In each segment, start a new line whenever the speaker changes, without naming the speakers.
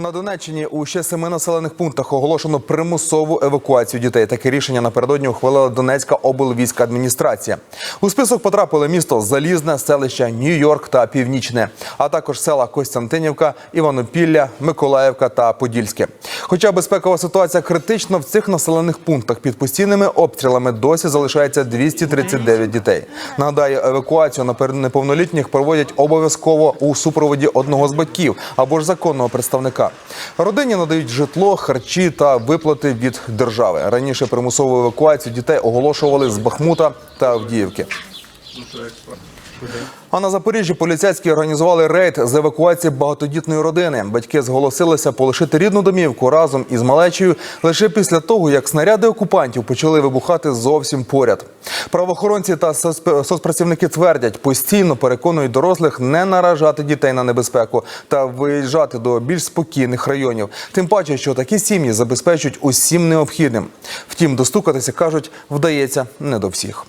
На Донеччині у ще семи населених пунктах оголошено примусову евакуацію дітей. Таке рішення напередодні ухвалила Донецька облвійська адміністрація. У список потрапили місто Залізне, селища Нью-Йорк та Північне, а також села Костянтинівка, Іванопілля, Миколаївка та Подільське. Хоча безпекова ситуація критична, в цих населених пунктах під постійними обстрілами досі залишається 239 дітей. Нагадаю, евакуацію на неповнолітніх проводять обов'язково у супроводі одного з батьків або ж законного представника. Родині надають житло, харчі та виплати від держави. Раніше примусову евакуацію дітей оголошували з Бахмута та Авдіївки. А на Запоріжжі поліцейські організували рейд з евакуації багатодітної родини. Батьки зголосилися полишити рідну домівку разом із малечею лише після того, як снаряди окупантів почали вибухати зовсім поряд. Правоохоронці та соцпрацівники твердять, постійно переконують дорослих не наражати дітей на небезпеку та виїжджати до більш спокійних районів. Тим паче, що такі сім'ї забезпечують усім необхідним. Втім, достукатися кажуть, вдається не до всіх.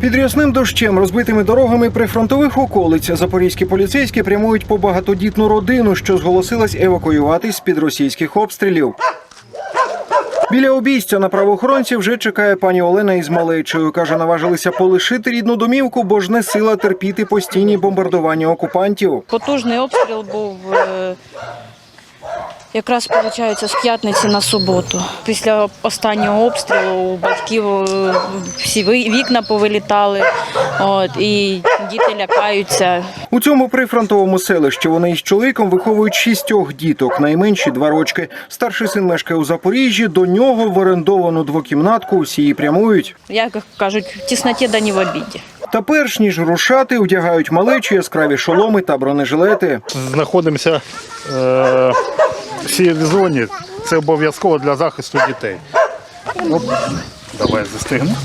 Під рясним дощем, розбитими дорогами прифронтових околиць запорізькі поліцейські прямують по багатодітну родину, що зголосилась евакуюватись з під російських обстрілів. Біля обійстя на правоохоронців вже чекає пані Олена із малечою. Каже, наважилися полишити рідну домівку, бо ж не сила терпіти постійні бомбардування окупантів.
Потужний обстріл був е, якраз виходить, з п'ятниці на суботу. Після останнього обстрілу у батьків е, всі ви- вікна повилітали, от, і діти лякаються.
У цьому прифронтовому селищі вони із чоловіком виховують шістьох діток, найменші два рочки. Старший син мешкає у Запоріжжі. До нього в орендовану двокімнатку усі і прямують.
Як кажуть, в тісноті да не в обіді.
Та перш ніж рушати, одягають малечі яскраві шоломи та бронежилети.
знаходимося е, в сірій зоні. Це обов'язково для захисту дітей. Оп, давай застигну.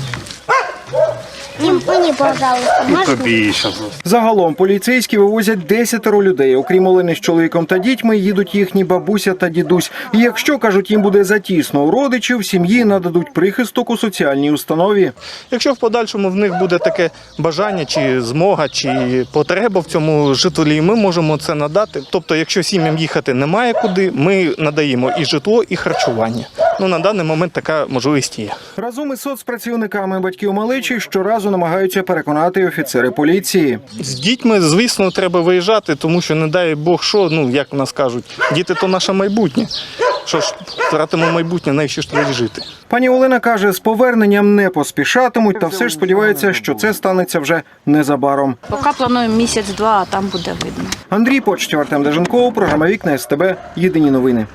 Пожалуйста,
І тобі ще.
Загалом поліцейські вивозять десятеро людей. Окрім Олени з чоловіком та дітьми, їдуть їхні бабуся та дідусь. І якщо кажуть, їм буде затісно у родичів, сім'ї нададуть прихисток у соціальній установі.
Якщо в подальшому в них буде таке бажання, чи змога, чи потреба в цьому житлі, ми можемо це надати. Тобто, якщо сім'ям їхати немає куди, ми надаємо і житло, і харчування. Ну на даний момент така можливість є.
Разом із соцпрацівниками батьків малечі щоразу намагаються переконати офіцери поліції.
З дітьми, звісно, треба виїжджати, тому що не дай Бог що, ну як в нас кажуть, діти то наше майбутнє. Що ж, втратимо майбутнє, навіщо ж тоді жити?
Пані Олена каже, з поверненням не поспішатимуть, та все ж сподівається, що це станеться вже незабаром.
Поки плануємо місяць-два, а там буде видно.
Андрій Почтів, Артем Деженков, програма Вікна СТБ. Єдині новини.